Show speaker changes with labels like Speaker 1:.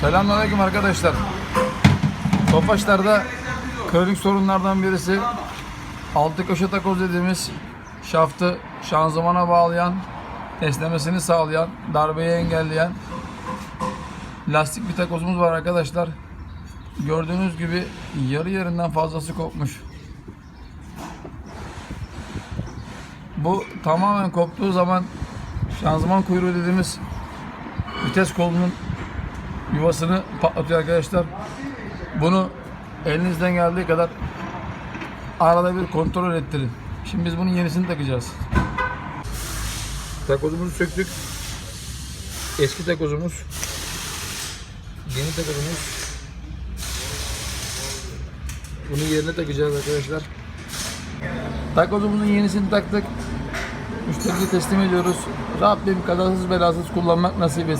Speaker 1: Selamünaleyküm arkadaşlar. Tofaşlar'da kronik sorunlardan birisi altı köşe takoz dediğimiz şaftı şanzımana bağlayan, esnemesini sağlayan, darbeyi engelleyen lastik bir takozumuz var arkadaşlar. Gördüğünüz gibi yarı yerinden fazlası kopmuş. Bu tamamen koptuğu zaman şanzıman kuyruğu dediğimiz vites kolunun yuvasını patlatıyor arkadaşlar. Bunu elinizden geldiği kadar arada bir kontrol ettirin. Şimdi biz bunun yenisini takacağız. Takozumuzu söktük. Eski takozumuz. Yeni takozumuz. Bunu yerine takacağız arkadaşlar. Takozumuzun yenisini taktık. Müşteriye teslim ediyoruz. Rabbim kazasız belasız kullanmak nasip etsin.